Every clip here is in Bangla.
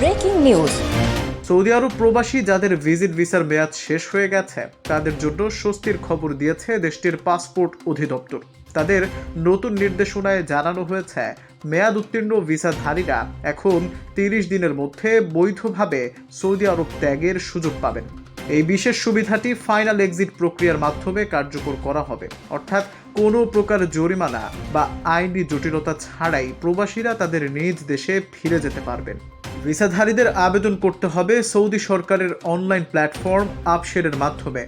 Breaking news. সৌদি আরব প্রবাসী যাদের ভিজিট ভিসার মেয়াদ শেষ হয়ে গেছে, তাদের জন্য স্বস্তির খবর দিয়েছে দেশটির পাসপোর্ট অধিদপ্তর। তাদের নতুন নির্দেশনায় জানানো হয়েছে, মেয়াদ উত্তীর্ণ ভিসাধারীরা এখন তিরিশ দিনের মধ্যে বৈধভাবে সৌদি আরব ত্যাগের সুযোগ পাবেন। এই বিশেষ সুবিধাটি ফাইনাল এক্সিট প্রক্রিয়ার মাধ্যমে কার্যকর করা হবে। অর্থাৎ কোনো প্রকার জরিমানা বা আইনি জটিলতা ছাড়াই প্রবাসীরা তাদের নিজ দেশে ফিরে যেতে পারবেন। ভিসাধারীদের আবেদন করতে হবে সৌদি সরকারের অনলাইন প্ল্যাটফর্ম আপশেরের মাধ্যমে।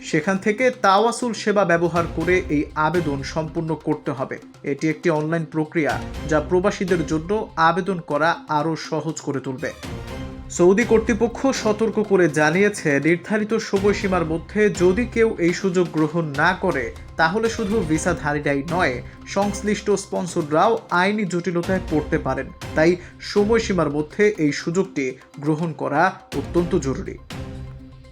সেখান থেকে তাওয়াসুল সেবা ব্যবহার করে এই আবেদন সম্পূর্ণ করতে হবে। এটি একটি অনলাইন প্রক্রিয়া যা প্রবাসীদের জন্য আবেদন করা আরও সহজ করে তুলবে। সৌদি কর্তৃপক্ষ সতর্ক করে জানিয়েছে, নির্ধারিত সময়সীমার মধ্যে যদি কেউ এই সুযোগ গ্রহণ না করে, তাহলে শুধু ভিসাধারীরাই নয়, সংশ্লিষ্ট স্পন্সররাও আইনি জটিলতায় পড়তে পারেন। তাই সময়সীমার মধ্যে এই সুযোগটি গ্রহণ করা অত্যন্ত জরুরি।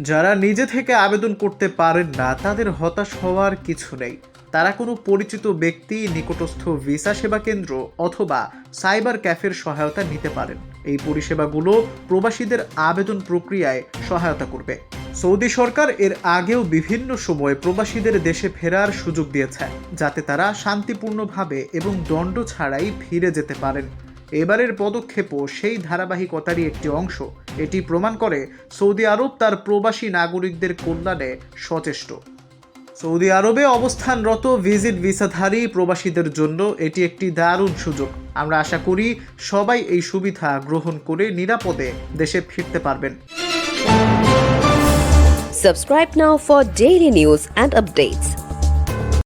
যারা নিজে থেকে আবেদন করতে পারেন না, তাদের হতাশ হওয়ার কিছু নেই। তারা কোনো পরিচিত ব্যক্তি, নিকটস্থ ভিসা সেবা কেন্দ্র অথবা সাইবার ক্যাফের সহায়তা নিতে পারেন। এই পরিষেবাগুলো প্রবাসীদের আবেদন প্রক্রিয়ায় সহায়তা করবে। সৌদি সরকার এর আগেও বিভিন্ন সময় প্রবাসীদের দেশে ফেরার সুযোগ দিয়েছে, যাতে তারা শান্তিপূর্ণভাবে এবং দণ্ড ছাড়াই ফিরে যেতে পারেন। এবারের পদক্ষেপও সেই ধারাবাহিকতারই একটি অংশ। এটি প্রমাণ করে সৌদি আরব তার প্রবাসী নাগরিকদের কল্যাণে সচেষ্ট। সৌদি আরবে অবস্থানরত ভিজিট ভিসাধারী প্রবাসীদের জন্য এটি একটি দারুণ সুযোগ আমরা আশা করি সবাই এই সুবিধা গ্রহণ করে নিরাপদে দেশে ফিরতে পারবেন Subscribe now for daily news and updates.